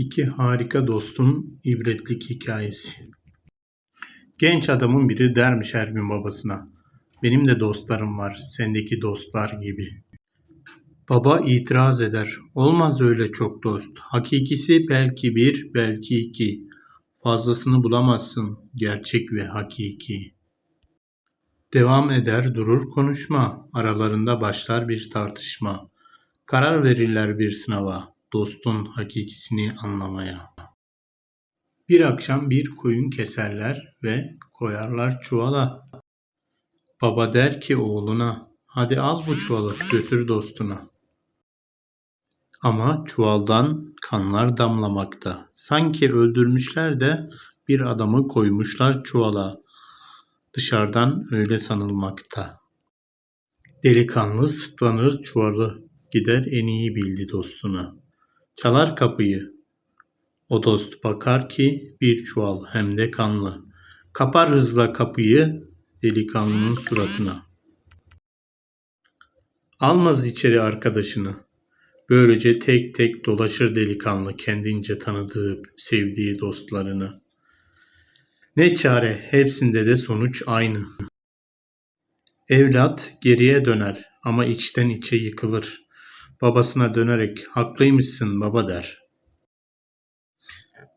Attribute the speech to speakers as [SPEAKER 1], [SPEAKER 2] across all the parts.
[SPEAKER 1] İki harika dostun ibretlik hikayesi. Genç adamın biri dermiş her gün babasına. Benim de dostlarım var, sendeki dostlar gibi. Baba itiraz eder. Olmaz öyle çok dost. Hakikisi belki bir, belki iki. Fazlasını bulamazsın. Gerçek ve hakiki. Devam eder durur konuşma. Aralarında başlar bir tartışma. Karar verirler bir sınava. Dostun hakikisini anlamaya. Bir akşam bir koyun keserler ve koyarlar çuvala. Baba der ki oğluna, hadi al bu çuvalı götür dostuna. Ama çuvaldan kanlar damlamakta. Sanki öldürmüşler de bir adamı koymuşlar çuvala. Dışarıdan öyle sanılmakta. Delikanlı sıtlanır çuvalı, gider en iyi bildi dostuna. Çalar kapıyı. O dost bakar ki bir çuval hem de kanlı. Kapar hızla kapıyı delikanlının suratına. Almaz içeri arkadaşını. Böylece tek tek dolaşır delikanlı kendince tanıdığı, sevdiği dostlarını. Ne çare hepsinde de sonuç aynı. Evlat geriye döner ama içten içe yıkılır. Babasına dönerek haklıymışsın baba der.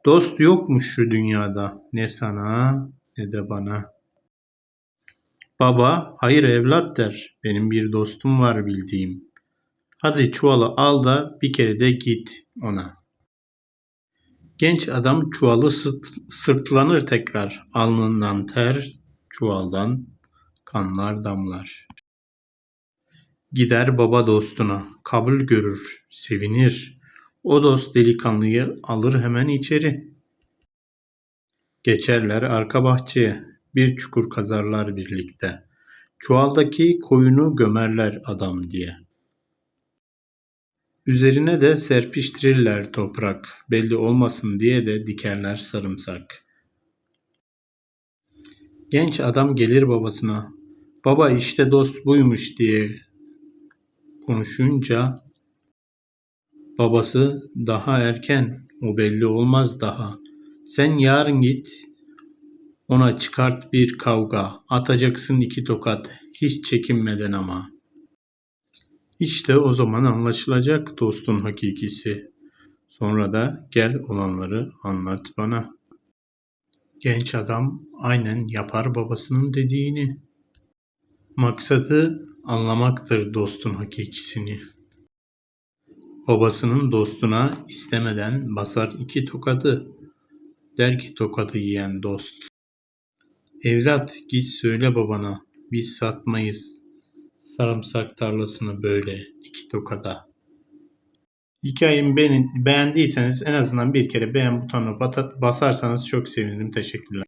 [SPEAKER 1] Dost yokmuş şu dünyada ne sana ne de bana. Baba hayır evlat der benim bir dostum var bildiğim. Hadi çuvalı al da bir kere de git ona. Genç adam çuvalı sırt, sırtlanır tekrar. Alnından ter, çuvaldan kanlar damlar. Gider baba dostuna, kabul görür, sevinir. O dost delikanlıyı alır hemen içeri. Geçerler arka bahçeye, bir çukur kazarlar birlikte. Çuvaldaki koyunu gömerler adam diye. Üzerine de serpiştirirler toprak, belli olmasın diye de dikerler sarımsak. Genç adam gelir babasına, baba işte dost buymuş diye konuşunca babası daha erken o belli olmaz daha. Sen yarın git ona çıkart bir kavga atacaksın iki tokat hiç çekinmeden ama. İşte o zaman anlaşılacak dostun hakikisi. Sonra da gel olanları anlat bana. Genç adam aynen yapar babasının dediğini. Maksadı anlamaktır dostun hakikisini. Babasının dostuna istemeden basar iki tokadı. Der ki tokadı yiyen dost. Evlat git söyle babana biz satmayız sarımsak tarlasını böyle iki tokada. Hikayemi beğen- beğendiyseniz en azından bir kere beğen butonuna basarsanız çok sevinirim. Teşekkürler.